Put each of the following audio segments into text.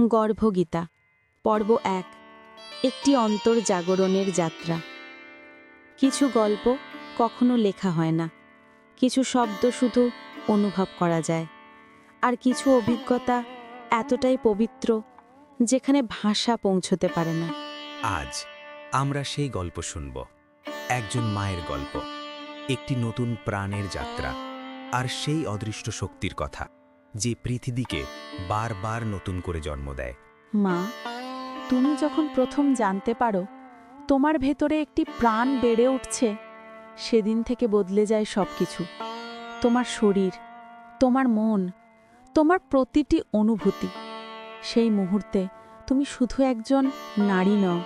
গর্ভগীতা, পর্ব এক, একটি অন্তর্জাগরণের যাত্রা। কিছু গল্প কখনো লেখা হয় না। কিছু শব্দ শুধু অনুভব করা যায়। আর কিছু অভিজ্ঞতা এতটাই পবিত্র যেখানে ভাষা পৌঁছতে পারে না। আজ আমরা সেই গল্প শুনব, একজন মায়ের গল্প, একটি নতুন প্রাণের যাত্রা, আর সেই অদৃষ্ট শক্তির কথা। যে পৃথিবীকে বারবার নতুন করে জন্ম দেয়। মা তুমি যখন প্রথম জানতে পারো তোমার ভেতরে একটি প্রাণ বেড়ে উঠছে সেদিন থেকে বদলে যায় সবকিছু। তোমার শরীর তোমার মন তোমার প্রতিটি অনুভূতি। সেই মুহূর্তে তুমি শুধু একজন নারী নও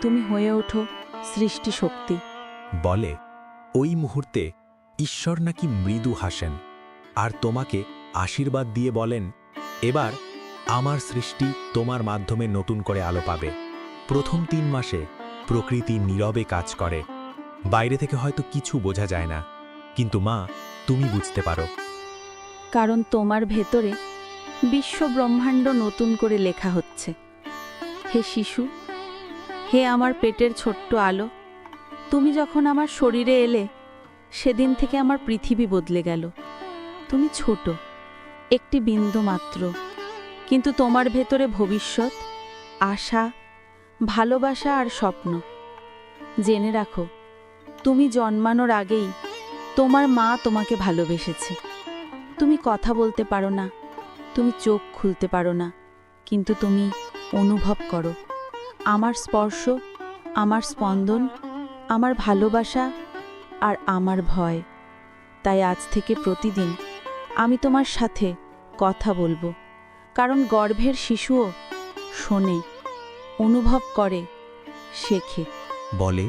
তুমি হয়ে ওঠো সৃষ্টি শক্তি বলে ওই মুহূর্তে ঈশ্বর নাকি মৃদু হাসেন আর তোমাকে আশীর্বাদ দিয়ে বলেন, এবার আমার সৃষ্টি তোমার মাধ্যমে নতুন করে আলো পাবে। প্রথম তিন মাসে প্রকৃতি নীরবে কাজ করে। বাইরে থেকে হয়তো কিছু বোঝা যায় না। কিন্তু মা, তুমি বুঝতে পারো। কারণ তোমার ভেতরে বিশ্ব ব্রহ্মাণ্ড নতুন করে লেখা হচ্ছে। হে শিশু, হে আমার পেটের ছোট্ট আলো, তুমি যখন আমার শরীরে এলে, সেদিন থেকে আমার পৃথিবী বদলে গেল। তুমি ছোট। একটি বিন্দু মাত্র। কিন্তু তোমার ভেতরে ভবিষ্যৎ, আশা, ভালোবাসা আর স্বপ্ন। জেনে রাখো, তুমি জন্মানোর আগেই তোমার মা তোমাকে ভালোবেসেছে। তুমি কথা বলতে পারো না, তুমি চোখ খুলতে পারো না, কিন্তু তুমি অনুভব করো। আমার স্পর্শ, আমার স্পন্দন, আমার ভালোবাসা আর আমার ভয়। তাই আজ থেকে প্রতিদিন আমি তোমার সাথে কথা বলব। কারণ গর্ভের শিশুও শোনে, অনুভব করে, শেখে। বলে,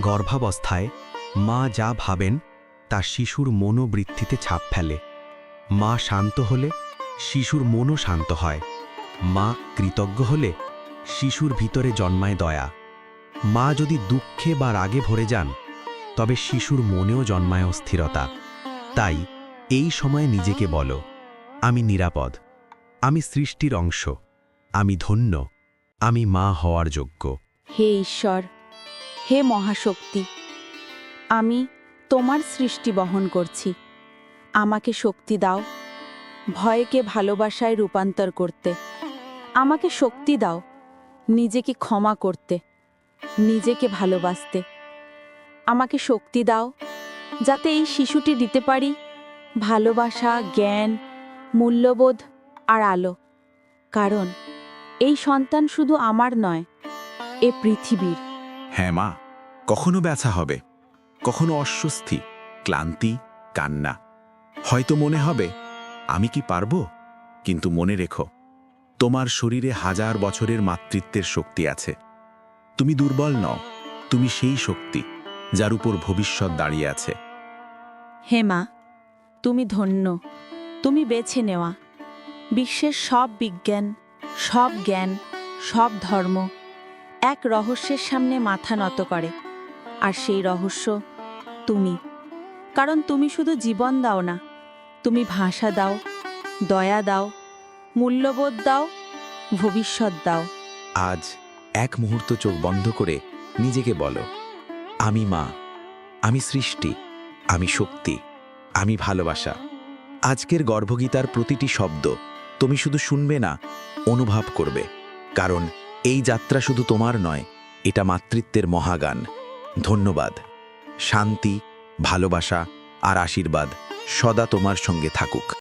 গর্ভাবস্থায় মা যা ভাবেন, তা শিশুর মনোবৃত্তিতে ছাপ ফেলে। মা শান্ত হলে শিশুর মনও শান্ত হয়। মা কৃতজ্ঞ হলে শিশুর ভিতরে জন্মায় দয়া। মা যদি দুঃখে বা রাগে ভরে যান, তবে শিশুর মনেও জন্মায় অস্থিরতা। তাই এই সময়ে নিজেকে বলো, আমি নিরাপদ, আমি সৃষ্টির অংশ, আমি ধন্য, আমি মা হওয়ার যোগ্য। হে ঈশ্বর, হে মহাশক্তি, আমি তোমার সৃষ্টি বহন করছি। আমাকে শক্তি দাও, ভয়কে ভালোবাসায় রূপান্তর করতে। আমাকে শক্তি দাও, নিজেকে ক্ষমা করতে, নিজেকে ভালোবাসতে। আমাকে শক্তি দাও, যাতে এই শিশুটি দিতে পারি ভালোবাসা জ্ঞান মূল্যবোধ আর আলো। কারণ এই সন্তান শুধু আমার নয় এ পৃথিবীর। হ্যাঁ মা কখনো ব্যথা হবে কখনো অস্বস্তি ক্লান্তি কান্না। হয়তো মনে হবে আমি কি পারব? কিন্তু মনে রেখো তোমার শরীরে হাজার বছরের মাতৃত্বের শক্তি আছে। তুমি দুর্বল নও তুমি সেই শক্তি যার উপর ভবিষ্যৎ দাঁড়িয়ে আছে। হে মা তুমি ধন্য, তুমি বেছে নেওয়া। বিশ্বের সব বিজ্ঞান, সব জ্ঞান, সব ধর্ম এক রহস্যের সামনে মাথা নত করে, আর সেই রহস্য তুমি। কারণ তুমি শুধু জীবন দাও না, তুমি ভাষা দাও, দয়া দাও, মূল্যবোধ দাও, ভবিষ্যৎ দাও। আজ এক মুহূর্ত চোখ বন্ধ করে নিজেকে বলো, আমি মা, আমি সৃষ্টি, আমি শক্তি। আমি ভালোবাসা। আজকের গর্ভগীতার প্রতিটি শব্দ তুমি শুধু শুনবে না, অনুভব করবে। কারণ এই যাত্রা শুধু তোমার নয়, এটা মাতৃত্বের মহাগান। ধন্যবাদ। শান্তি, ভালোবাসা আর আশীর্বাদ সদা তোমার সঙ্গে থাকুক।